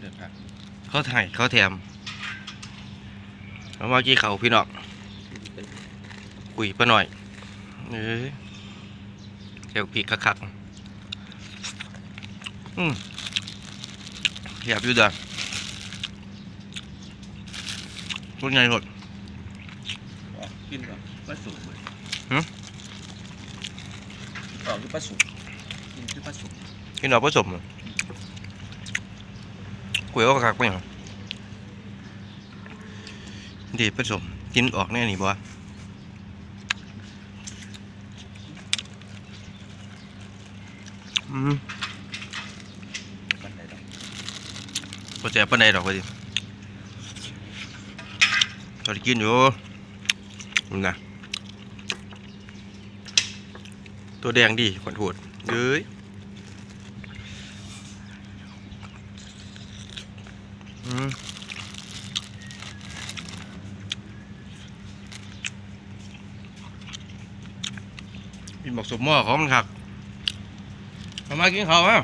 เด็ดขาดเขาถ่ายเขาแถมเอามากี้เขาพี่น้องคุยปะหน่อยเอ้ยเดี๋ยวปีกคักๆอืมแยบอยู่เด้อรุ่นใหญ่หมดอ๋อกินก่อนปลาสุกเลยหึต่อคือปลาสุกกินคือปลาสุกพี่น้องผสมอะคุยก็คักไปเหรอดีผสมกินออกแน่นี่บ่วะอืมปันใดดอกบ่แซ่บปนดดอกว่าดิก็ได้กินอยู่นั่นะตัวแดงดีขวัญโหดเอ้ยอืม กินบอกสมหม้อเขามันคักมามากินข้าวอะ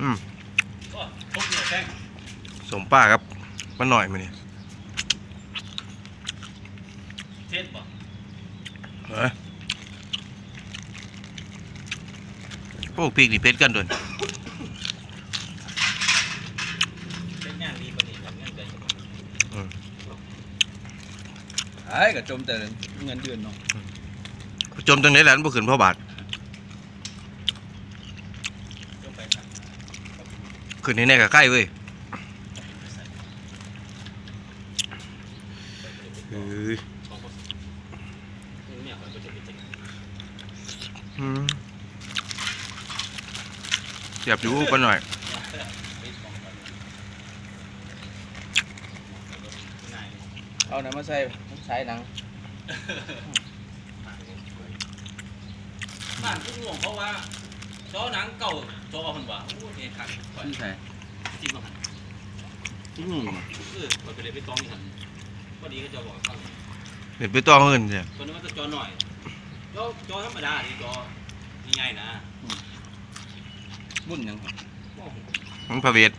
อืมก็พกเนื้อแป้งสมป้าครับมาหน่อยมาเนี่ยเช็ดบ่เฮ้ยพวกพริกนี่เผ็ดกันด้วย เป็นงานดีปานนี้ครับเงินเดือน อืม ไอ้ก็จมแต่เงินเดือนเนาะจมตรงไหนแหละบ่ขึ้นพ่อบาทจมไปครับขึ้นในแน่กับใกล้เว้ยเฮ้ยเนี่ยเขาก็จะไปจัดอืมเสียบอยู่ปะหน่อย เอาน้ำมาใส่ใส่หนังบ้านผู้ห่วงเพราะว่าจอหนังเก่าจอคนว่าโอ้เนี่ยขัดก่อนนี่ใส่จิ้มมาหันอืมเออมันไปเลยไปตองนี่หันพอดีก็จะบอกเขาเห็นไปต้องเงินเสียตัวนี้มันจะจอหน่อยจอจอธรรมดาดีจอง่ายๆนะบุญยังครับโอ้โหมันพระเวท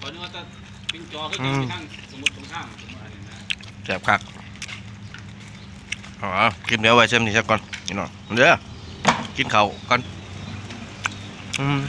ตัวนี้มันจะเป็นจอก็จะไปทางสมุดตรงข้าม แสบคักเอาเอากินเดี๋ยวไว้เช่นนี้ซะก่อนนี่หน่อยเด้อกินข้าวก่อนอืม